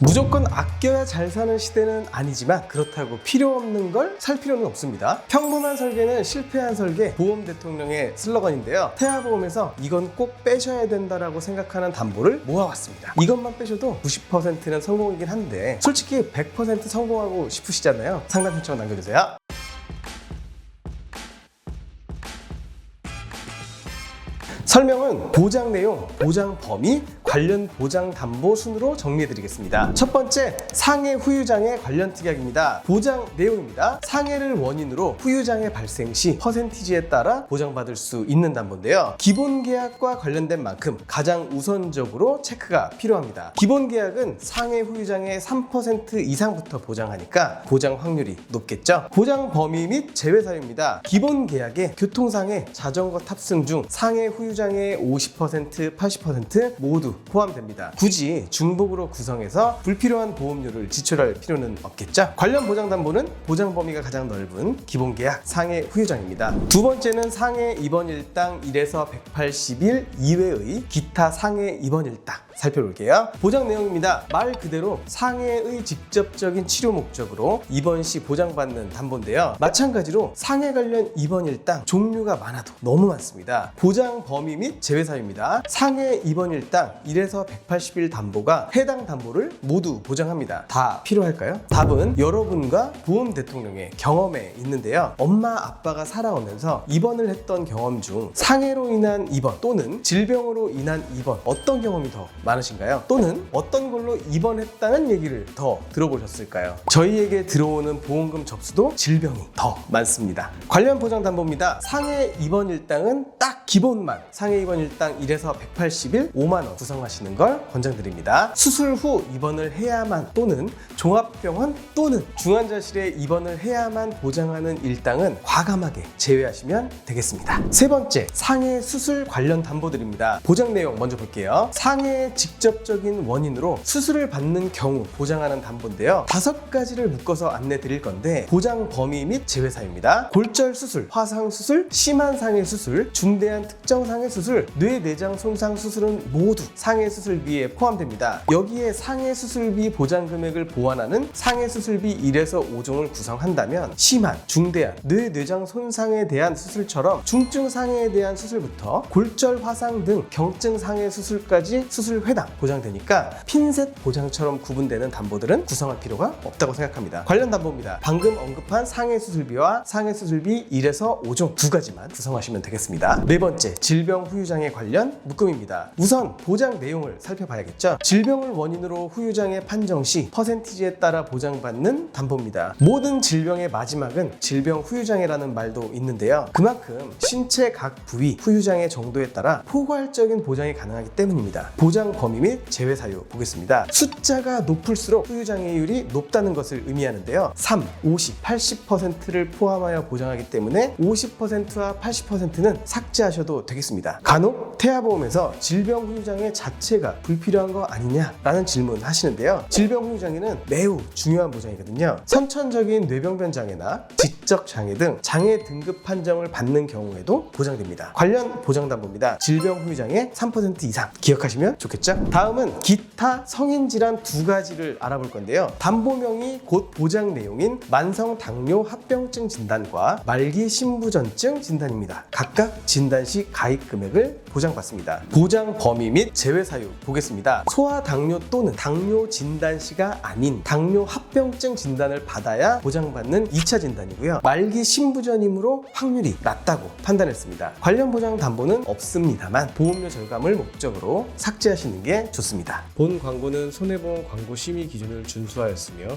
무조건 아껴야 잘 사는 시대는 아니지만 그렇다고 필요 없는 걸 살 필요는 없습니다. 평범한 설계는 실패한 설계 보험 대통령의 슬로건인데요. 태아보험에서 이건 꼭 빼셔야 된다라고 생각하는 담보를 모아왔습니다. 이것만 빼셔도 90%는 성공이긴 한데 솔직히 100% 성공하고 싶으시잖아요. 상담 신청 남겨주세요. 설명은 보장 내용, 보장 범위, 관련 보장 담보 순으로 정리해 드리겠습니다. 첫 번째, 상해 후유장애 관련 특약입니다. 보장 내용입니다. 상해를 원인으로 후유장애 발생 시 퍼센티지에 따라 보장받을 수 있는 담보인데요. 기본 계약과 관련된 만큼 가장 우선적으로 체크가 필요합니다. 기본 계약은 상해 후유장애 3% 이상부터 보장하니까 보장 확률이 높겠죠. 보장 범위 및 제외 사유입니다. 기본 계약에 교통상해, 자전거 탑승 중 상해 후유장애 50%, 80% 모두 포함됩니다. 굳이 중복으로 구성해서 불필요한 보험료를 지출할 필요는 없겠죠. 관련 보장 담보는 보장 범위가 가장 넓은 기본 계약 상해 후유장입니다. 두 번째는 상해 입원 일당 1에서 180일 이외의 기타 상해 입원 일당 살펴볼게요. 보장 내용입니다. 말 그대로 상해의 직접적인 치료 목적으로 입원 시 보장받는 담보인데요. 마찬가지로 상해 관련 입원 일당 종류가 많아도 너무 많습니다. 보장 범위 및 제외 사유입니다. 상해 입원 일당 1에서 180일 담보가 해당 담보를 모두 보장합니다. 다 필요할까요? 답은 여러분과 보험 대통령의 경험에 있는데요. 엄마 아빠가 살아오면서 입원을 했던 경험 중 상해로 인한 입원 또는 질병으로 인한 입원 어떤 경험이 더 많으신가요? 또는 어떤 걸로 입원했다는 얘기를 더 들어보셨을까요? 저희에게 들어오는 보험금 접수도 질병이 더 많습니다. 관련 보장 담보입니다. 상해 입원 일당은 딱 기본만 상해 입원 일당 1에서 180일 5만 원 구성하시는 걸 권장드립니다. 수술 후 입원을 해야만 또는 종합병원 또는 중환자실에 입원을 해야만 보장하는 일당은 과감하게 제외하시면 되겠습니다. 세 번째, 상해 수술 관련 담보들입니다. 보장 내용 먼저 볼게요. 상해의 직접적인 원인으로 수술을 받는 경우 보장하는 담보인데요. 다섯 가지를 묶어서 안내 드릴 건데 보장 범위 및 제외 사유입니다. 골절 수술, 화상 수술, 심한 상해 수술, 중대한 특정 상해 수술, 뇌 내장 손상 수술은 모두 상해 수술비에 포함됩니다. 여기에 상해 수술비 보장 금액을 보완하는 상해 수술비 1에서 5종을 구성한다면 심한, 중대한 뇌 내장 손상에 대한 수술처럼 중증 상해에 대한 수술부터 골절 화상 등 경증 상해 수술까지 수술 회당 보장되니까 핀셋 보장처럼 구분되는 담보들은 구성할 필요가 없다고 생각합니다. 관련 담보입니다. 방금 언급한 상해 수술비와 상해 수술비 1에서 5종 두 가지만 구성하시면 되겠습니다. 네번 째, 질병 후유장애 관련 묶음입니다. 우선 보장 내용을 살펴봐야겠죠. 질병을 원인으로 후유장애 판정 시 퍼센티지에 따라 보장받는 담보입니다. 모든 질병의 마지막은 질병 후유장애라는 말도 있는데요. 그만큼 신체 각 부위 후유장애 정도에 따라 포괄적인 보장이 가능하기 때문입니다. 보장 범위 및 제외 사유 보겠습니다. 숫자가 높을수록 후유장애율이 높다는 것을 의미하는데요. 3, 50, 80%를 포함하여 보장하기 때문에 50%와 80%는 삭제하셔 도 되겠습니다. 간혹 태아보험에서 질병 후유장애 자체가 불필요한 거 아니냐라는 질문 하시는데요. 질병 후유장애는 매우 중요한 보장이거든요. 선천적인 뇌병변 장애나 지적 장애 등 장애 등급 판정을 받는 경우에도 보장됩니다. 관련 보장 담보입니다. 질병 후유장애 3% 이상 기억하시면 좋겠죠? 다음은 기타 성인 질환 두 가지를 알아볼 건데요. 담보명이 곧 보장 내용인 만성 당뇨 합병증 진단과 말기 신부전증 진단입니다. 각각 진단 시 가입 금액을 보장받습니다. 보장 범위 및 제외 사유 보겠습니다. 소아 당뇨 또는 당뇨 진단 시가 아닌 당뇨 합병증 진단을 받아야 보장받는 2차 진단이고요. 말기 신부전이므로 확률이 낮다고 판단했습니다. 관련 보장 담보는 없습니다만 보험료 절감을 목적으로 삭제하시는 게 좋습니다. 본 광고는 손해보험 광고 심의 기준을 준수하였으며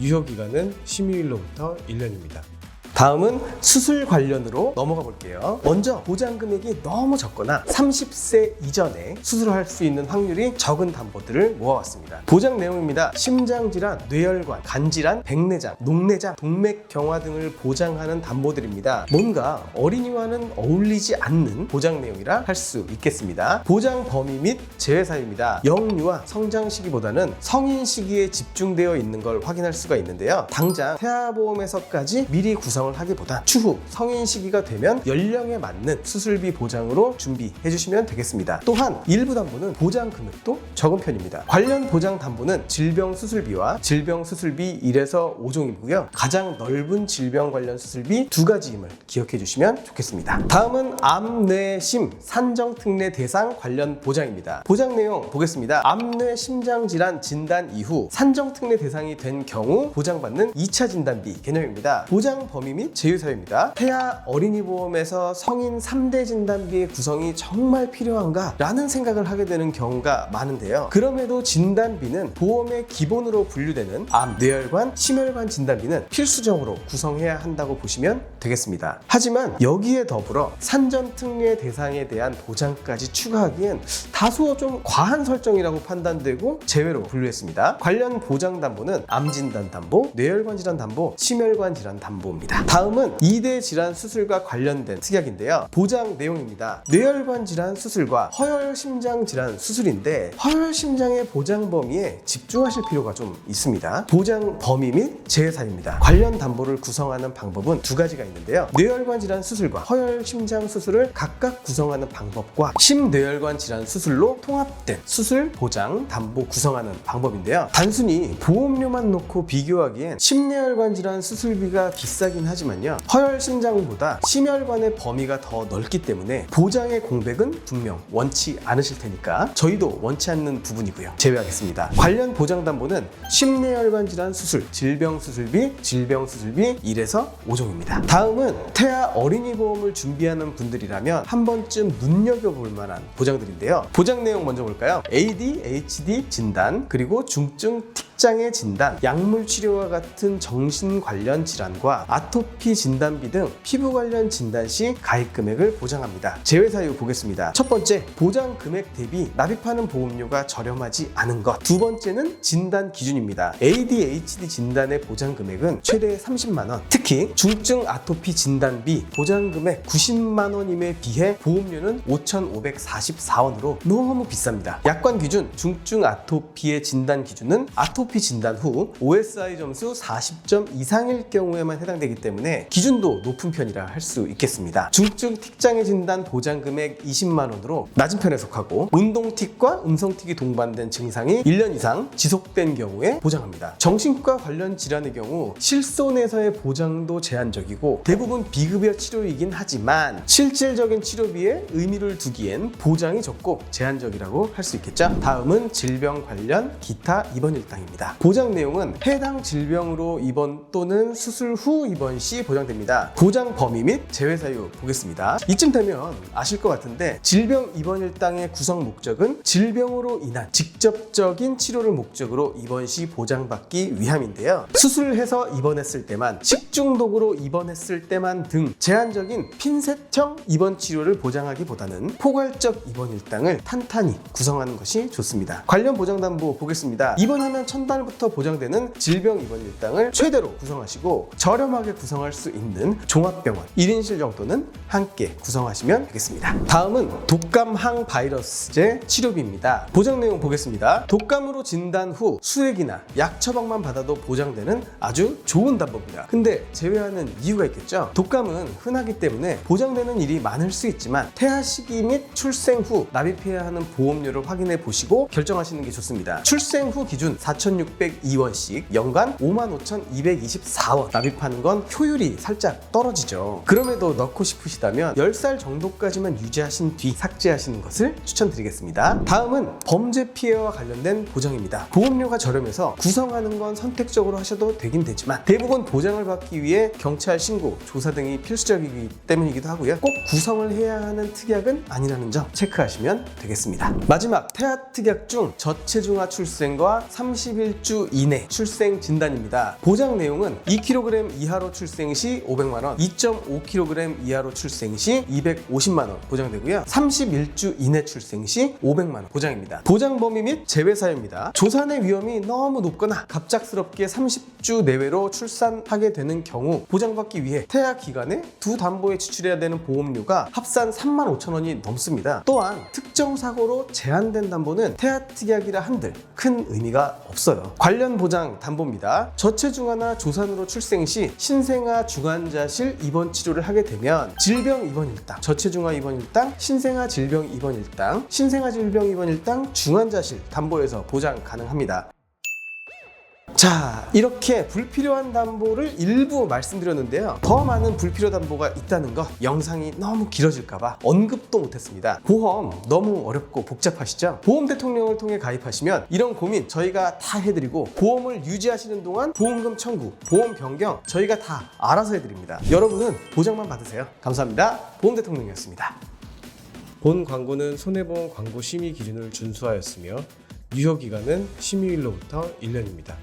유효 기간은 심의일로부터 1년입니다. 다음은 수술 관련으로 넘어가 볼게요. 먼저 보장 금액이 너무 적거나 30세 이전에 수술할 수 있는 확률이 적은 담보들을 모아왔습니다. 보장 내용입니다. 심장질환, 뇌혈관, 간질환, 백내장, 녹내장, 동맥경화 등을 보장하는 담보들입니다. 뭔가 어린이와는 어울리지 않는 보장 내용이라 할 수 있겠습니다. 보장 범위 및 제외 사유입니다. 영유아 성장 시기보다는 성인 시기에 집중되어 있는 걸 확인할 수가 있는데요. 당장 태아보험에서까지 미리 구성을 구성을 하기보다 추후 성인 시기가 되면 연령에 맞는 수술비 보장으로 준비해 주시면 되겠습니다. 또한 일부 담보는 보장 금액도 적은 편입니다. 관련 보장 담보는 질병 수술비와 질병 수술비 1에서 5종이고요. 가장 넓은 질병 관련 수술비 두 가지임을 기억해 주시면 좋겠습니다. 다음은 암뇌심 산정특례 대상 관련 보장입니다. 보장 내용 보겠습니다. 암뇌 심장 질환 진단 이후 산정특례 대상이 된 경우 보장받는 2차 진단비 개념입니다. 보장 범위 및 제휴 사유입니다. 태아 어린이 보험에서 성인 3대 진단비의 구성이 정말 필요한가? 라는 생각을 하게 되는 경우가 많은데요. 그럼에도 진단비는 보험의 기본으로 분류되는 암, 뇌혈관, 심혈관 진단비는 필수적으로 구성해야 한다고 보시면 되겠습니다. 하지만 여기에 더불어 산전특례 대상에 대한 보장까지 추가하기엔 다소 좀 과한 설정이라고 판단되고 제외로 분류했습니다. 관련 보장 담보는 암 진단 담보, 뇌혈관 질환 담보, 심혈관 질환 담보입니다. 다음은 2대 질환 수술과 관련된 특약인데요. 보장 내용입니다. 뇌혈관 질환 수술과 허혈 심장 질환 수술인데 허혈 심장의 보장 범위에 집중하실 필요가 좀 있습니다. 보장 범위 및 재사입니다. 관련 담보를 구성하는 방법은 두 가지가 있는데요. 뇌혈관 질환 수술과 허혈 심장 수술을 각각 구성하는 방법과 심뇌혈관 질환 수술로 통합된 수술 보장 담보 구성하는 방법인데요. 단순히 보험료만 놓고 비교하기엔 심뇌혈관 질환 수술비가 비싸긴 하지만요. 허혈 심장보다 심혈관의 범위가 더 넓기 때문에 보장의 공백은 분명 원치 않으실 테니까 저희도 원치 않는 부분이고요. 제외하겠습니다. 관련 보장 담보는 심뇌혈관 질환 수술, 질병 수술비, 질병 수술비 1에서 5종입니다. 다음은 태아 어린이 보험을 준비하는 분들이라면 한 번쯤 눈여겨볼 만한 보장들인데요. 보장 내용 먼저 볼까요? ADHD 진단, 그리고 중증 틱장애 진단, 약물 치료와 같은 정신 관련 질환과 아토 피 진단비 등 피부 관련 진단 시 가입 금액을 보장합니다. 제외 사유 보겠습니다. 첫 번째, 보장 금액 대비 납입하는 보험료가 저렴하지 않은 것. 두 번째는 진단 기준입니다. ADHD 진단의 보장 금액은 최대 30만 원. 특히 중증 아토피 진단비 보장 금액 90만 원임에 비해 보험료는 5,544원으로 너무 비쌉니다. 약관 기준 중증 아토피의 진단 기준은 아토피 진단 후 OSI 점수 40점 이상일 경우에만 해당되기 때문에 기준도 높은 편이라 할 수 있겠습니다. 중증 틱장애 진단 보장 금액 20만 원으로 낮은 편에 속하고 운동 틱과 음성 틱이 동반된 증상이 1년 이상 지속된 경우에 보장합니다. 정신과 관련 질환의 경우 실손에서의 보장도 제한적이고 대부분 비급여 치료이긴 하지만 실질적인 치료비에 의미를 두기엔 보장이 적고 제한적이라고 할 수 있겠죠. 다음은 질병 관련 기타 입원 일당입니다. 보장 내용은 해당 질병으로 입원 또는 수술 후 입원 시 보장됩니다. 보장 범위 및 제외 사유 보겠습니다. 이쯤 되면 아실 것 같은데 질병 입원 일당의 구성 목적은 질병으로 인한 직접적인 치료를 목적으로 입원 시 보장받기 위함인데요. 수술해서 입원했을 때만 식중독으로 입원했을 때만 등 제한적인 핀셋형 입원 치료를 보장하기보다는 포괄적 입원 일당을 탄탄히 구성하는 것이 좋습니다. 관련 보장담보 보겠습니다. 입원하면 첫날부터 보장되는 질병 입원 일당을 최대로 구성하시고 저렴하게 구성 할 수 있는 종합병원 1인실 정도는 함께 구성하시면 되겠습니다. 다음은 독감 항 바이러스제 치료비입니다. 보장 내용 보겠습니다. 독감으로 진단 후 수액이나 약 처방만 받아도 보장되는 아주 좋은 담보입니다. 근데 제외하는 이유가 있겠죠. 독감은 흔하기 때문에 보장되는 일이 많을 수 있지만 태아 시기 및 출생 후 납입해야 하는 보험료를 확인해 보시고 결정하시는 게 좋습니다. 출생 후 기준 4,602원씩 연간 55,224원 납입하는 건 효율이 살짝 떨어지죠. 그럼에도 넣고 싶으시다면 10살 정도까지만 유지하신 뒤 삭제하시는 것을 추천드리겠습니다. 다음은 범죄 피해와 관련된 보장입니다. 보험료가 저렴해서 구성하는 건 선택적으로 하셔도 되긴 되지만 대부분 보장을 받기 위해 경찰 신고, 조사 등이 필수적이기 때문이기도 하고요. 꼭 구성을 해야 하는 특약은 아니라는 점 체크하시면 되겠습니다. 마지막 태아 특약 중 저체중아 출생과 31주 이내 출생 진단입니다. 보장 내용은 2kg 이하로 출생 시 500만 원, 2.5kg 이하로 출생 시 250만 원 보장되고요. 31주 이내 출생 시 500만 원 보장입니다. 보장 범위 및 제외 사유입니다. 조산의 위험이 너무 높거나 갑작스럽게 30주 내외로 출산하게 되는 경우 보장받기 위해 태아 기간에 두 담보에 지출해야 되는 보험료가 합산 3만 5천 원이 넘습니다. 또한 특정 사고로 제한된 담보는 태아 특약이라 한들 큰 의미가 없어요. 관련 보장 담보입니다. 저체중아나 조산으로 출생 시 신생 신생아 중환자실 입원 치료를 하게 되면 질병 입원 일당, 저체중아 입원 일당, 신생아 질병 입원 일당, 신생아 질병 입원 일당 중환자실 담보에서 보장 가능합니다. 자, 이렇게 불필요한 담보를 일부 말씀드렸는데요. 더 많은 불필요 담보가 있다는 것 영상이 너무 길어질까봐 언급도 못했습니다. 보험 너무 어렵고 복잡하시죠? 보험 대통령을 통해 가입하시면 이런 고민 저희가 다 해드리고 보험을 유지하시는 동안 보험금 청구, 보험 변경 저희가 다 알아서 해드립니다. 여러분은 보장만 받으세요. 감사합니다. 보험 대통령이었습니다. 본 광고는 손해보험 광고 심의 기준을 준수하였으며 유효 기간은 심의일로부터 1년입니다.